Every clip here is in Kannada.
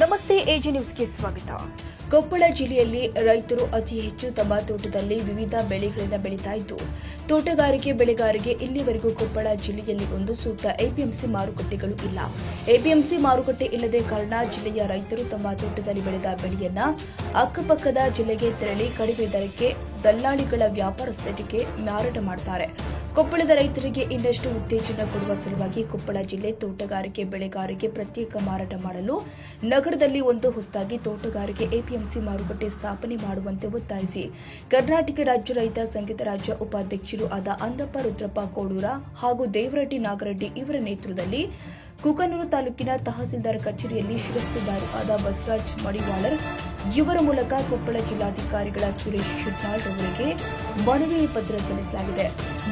ನಮಸ್ತೆ, ಎಜಿ ನ್ಯೂಸ್ಗೆ ಸ್ವಾಗತ. ಕೊಪ್ಪಳ ಜಿಲ್ಲೆಯಲ್ಲಿ ರೈತರು ಅತಿ ಹೆಚ್ಚು ತಮ್ಮ ತೋಟದಲ್ಲಿ ವಿವಿಧ ಬೆಳೆಗಳನ್ನು ಬೆಳೀತಾ ಇದ್ದು, ತೋಟಗಾರಿಕೆ ಬೆಳೆಗಾರರಿಗೆ ಇಲ್ಲಿವರೆಗೂ ಕೊಪ್ಪಳ ಜಿಲ್ಲೆಯಲ್ಲಿ ಒಂದು ಸೂಕ್ತ ಎಪಿಎಂಸಿ ಮಾರುಕಟ್ಟೆಗಳು ಇಲ್ಲ. ಎಪಿಎಂಸಿ ಮಾರುಕಟ್ಟೆ ಇಲ್ಲದೆ ಕಾರಣ ಜಿಲ್ಲೆಯ ರೈತರು ತಮ್ಮ ತೋಟದಲ್ಲಿ ಬೆಳೆದ ಬೆಳೆಯನ್ನ ಅಕ್ಕಪಕ್ಕದ ಜಿಲ್ಲೆಗೆ ತೆರಳಿ ಕಡಿಮೆ ದರಕ್ಕೆ ದಲ್ಲಾಳಿಗಳ ವ್ಯಾಪಾರಸ್ಥರಿಗೆ ಮಾರಾಟ ಮಾಡ್ತಾರೆ. ಕೊಪ್ಪಳದ ರೈತರಿಗೆ ಇನ್ನಷ್ಟು ಉತ್ತೇಜನ ಕೊಡುವ ಸಲುವಾಗಿ ಕೊಪ್ಪಳ ಜಿಲ್ಲೆ ತೋಟಗಾರಿಕೆ ಬೆಳೆಗಾರಿಕೆ ಪ್ರತ್ಯೇಕ ಮಾರಾಟ ಮಾಡಲು ನಗರದಲ್ಲಿ ಒಂದು ಹೊಸದಾಗಿ ತೋಟಗಾರಿಕೆ ಎಪಿಎಂಸಿ ಮಾರುಕಟ್ಟೆ ಸ್ಥಾಪನೆ ಮಾಡುವಂತೆ ಒತ್ತಾಯಿಸಿ. ಕರ್ನಾಟಕ ರಾಜ್ಯ ರೈತ ಸಂಘದ ರಾಜ್ಯ ಉಪಾಧ್ಯಕ್ಷರು ಆದ ಅಂದಪ್ಪ ರುದ್ರಪ್ಪ ಕೋಡೂರ ಹಾಗೂ ದೇವರಡ್ಡಿ ನಾಗರೆಡ್ಡಿ ಇವರ ನೇತೃತ್ವದಲ್ಲಿ ಕುಕನೂರು ತಾಲೂಕಿನ ತಹಸೀಲ್ದಾರ್ ಕಚೇರಿಯಲ್ಲಿ ಶಿರಸ್ತುದಾರು ಆದ ಬಸವರಾಜ್ ಮಡಿವಾಳರ್, ಇವರ ಮೂಲಕ ಕೊಪ್ಪಳ ಜಿಲ್ಲಾಧಿಕಾರಿಗಳ ಸುರೇಶ್ ಶೆಟ್ನಾಳ್ ಅವರಿಗೆ ಮನವಿ ಪತ್ರ ಸಲ್ಲಿಸಲಾಗಿದೆ.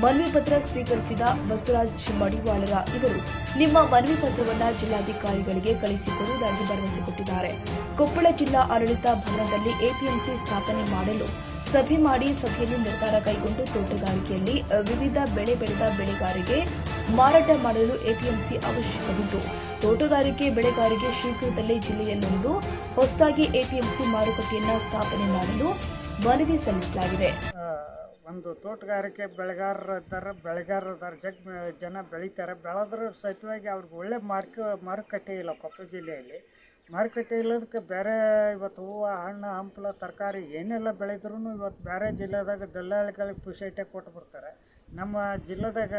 ಮನವಿ ಪತ್ರ ಸ್ವೀಕರಿಸಿದ ಬಸವರಾಜ್ ಮಡಿವಾಳರ ಇವರು ನಿಮ್ಮ ಮನವಿ ಪತ್ರವನ್ನು ಜಿಲ್ಲಾಧಿಕಾರಿಗಳಿಗೆ ಕಳಿಸಿಕೊಡುವುದಾಗಿ ಭರವಸೆ ಕೊಟ್ಟಿದ್ದಾರೆ. ಕೊಪ್ಪಳ ಜಿಲ್ಲಾ ಆಡಳಿತ ಭವನದಲ್ಲಿ ಎಪಿಎಂಸಿ ಸ್ಥಾಪನೆ ಮಾಡಲು ಸಭೆ ಮಾಡಿ ಸಭೆಯಲ್ಲಿ ನಿರ್ಧಾರ ಕೈಗೊಂಡು ತೋಟಗಾರಿಕೆಯಲ್ಲಿ ವಿವಿಧ ಬೆಳೆ ಬೆಳೆದ ಬೆಳೆಗಾರಿಗೆ ಮಾರಾಟ ಮಾಡಲು ಎಪಿಎಂಸಿ ಅವಶ್ಯಕವಿದ್ದು ತೋಟಗಾರಿಕೆ ಬೆಳೆಗಾರಿಗೆ ಶೀಘ್ರದಲ್ಲೇ ಜಿಲ್ಲೆಯಲ್ಲಿಂದು ಹೊಸದಾಗಿ ಎಪಿಎಂಸಿ ಮಾರುಕಟ್ಟೆಯನ್ನು ಸ್ಥಾಪನೆ ಮಾಡಲು ಮನವಿ ಸಲ್ಲಿಸಲಾಗಿದೆ. ಒಂದು ತೋಟಗಾರಿಕೆ ಬೆಳೆಗಾರರು ಇದ್ದಾರೆ ಬೆಳೆಗಾರರು ಇದ್ದಾರೆ ಜಗ್, ಜನ ಬೆಳೀತಾರೆ. ಬೆಳೆದ್ರ ಸಹಿತವಾಗಿ ಅವ್ರಿಗೆ ಒಳ್ಳೆ ಮಾರ್ಕ, ಮಾರುಕಟ್ಟೆ ಇಲ್ಲ ಕೊಪ್ಪಳ ಜಿಲ್ಲೆಯಲ್ಲಿ. ಮಾರುಕಟ್ಟೆ ಇಲ್ಲದಕ್ಕೆ ಬೇರೆ ಇವತ್ತು ಹೂವು, ಹಣ್ಣು, ಹಂಪಲ, ತರಕಾರಿ ಏನೆಲ್ಲ ಬೆಳೆದ್ರೂ ಇವತ್ತು ಬೇರೆ ಜಿಲ್ಲೆದಾಗ ದಲ್ಲಾಳಿಗಳಿಗೆ ಪುಷೈಟೆ ಕೊಟ್ಟು ಬರ್ತಾರೆ ನಮ್ಮ ಜಿಲ್ಲೆದಾಗ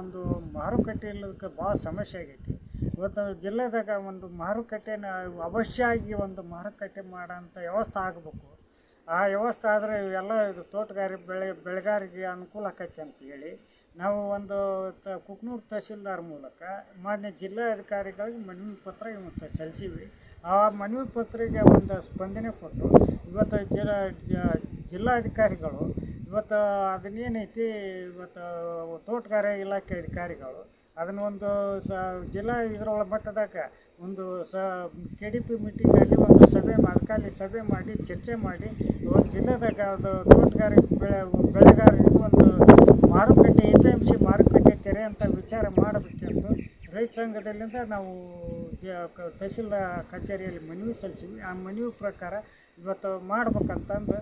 ಒಂದು ಮಾರುಕಟ್ಟೆ ಇಲ್ಲದಕ್ಕೆ ಭಾಳ ಸಮಸ್ಯೆ ಆಗೈತಿ. ಇವತ್ತು ಜಿಲ್ಲೆದಾಗ ಒಂದು ಮಾರುಕಟ್ಟೆನ ಅವಶ್ಯವಾಗಿ ಒಂದು ಮಾರುಕಟ್ಟೆ ಮಾಡೋಂಥ ವ್ಯವಸ್ಥೆ ಆಗಬೇಕು. ಆ ವ್ಯವಸ್ಥೆ ಆದರೆ ಇವೆಲ್ಲ ಇದು ತೋಟಗಾರಿಕೆ ಬೆಳೆ, ಬೆಳೆಗಾರಿಗೆ ಅನುಕೂಲ ಆಕೈತಿ ಅಂತ ಹೇಳಿ ನಾವು ಒಂದು ತ ಕುಕ್ನೂರು ತಹಸೀಲ್ದಾರ್ ಮೂಲಕ ಮಾನ್ಯ ಜಿಲ್ಲಾಧಿಕಾರಿಗಳಿಗೆ ಮನವಿ ಪತ್ರ ಇವತ್ತು ಸಲ್ಲಿಸೀವಿ. ಆ ಮನವಿ ಪತ್ರಿಗೆ ಒಂದು ಸ್ಪಂದನೆ ಕೊಟ್ಟು ಇವತ್ತು ಜಿಲ್ಲಾ ಜಿಲ್ಲಾಧಿಕಾರಿಗಳು ಇವತ್ತು ಅದನ್ನೇನೈತಿ, ಇವತ್ತು ತೋಟಗಾರಿಕೆ ಇಲಾಖೆ ಅಧಿಕಾರಿಗಳು ಅದನ್ನ ಒಂದು ಸ, ಜಿಲ್ಲಾ ಇದರೊಳ ಮಟ್ಟದಾಗ ಒಂದು ಸ, ಕೆ ಡಿ ಪಿ ಮೀಟಿಂಗಲ್ಲಿ ಒಂದು ಸಭೆ ಅದಕ್ಕಾಗಿ ಸಭೆ ಮಾಡಿ, ಚರ್ಚೆ ಮಾಡಿ ಒಂದು ಜಿಲ್ಲೆದಾಗ ಅದು ತೋಟಗಾರಿಕೆ ಬೆಳೆ, ಬೆಳೆಗಾರರಿಗೆ ಒಂದು ಮಾರುಕಟ್ಟೆ, ಎ ಪಿ ಎಂ ಸಿ ಮಾರುಕಟ್ಟೆ ತೆರೆ ಅಂತ ವಿಚಾರ ಮಾಡಬೇಕೆಂದು ರೈತ ನಾವು ತಹಸೀಲ್ದಾರ್ ಕಚೇರಿಯಲ್ಲಿ ಮನವಿ ಸಲ್ಲಿಸಿದ್ವಿ. ಆ ಮನವಿ ಪ್ರಕಾರ ಇವತ್ತು ಮಾಡ್ಬೇಕಂತಂದು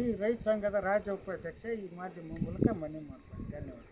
ಈ ರೈತ ಸಂಘದ ರಾಜ್ಯ ಉಪಾಧ್ಯಕ್ಷ ಈ ಮಾಧ್ಯಮ ಮೂಲಕ ಮನವಿ ಮಾಡ್ತಾರೆ ಧನ್ಯವಾದ.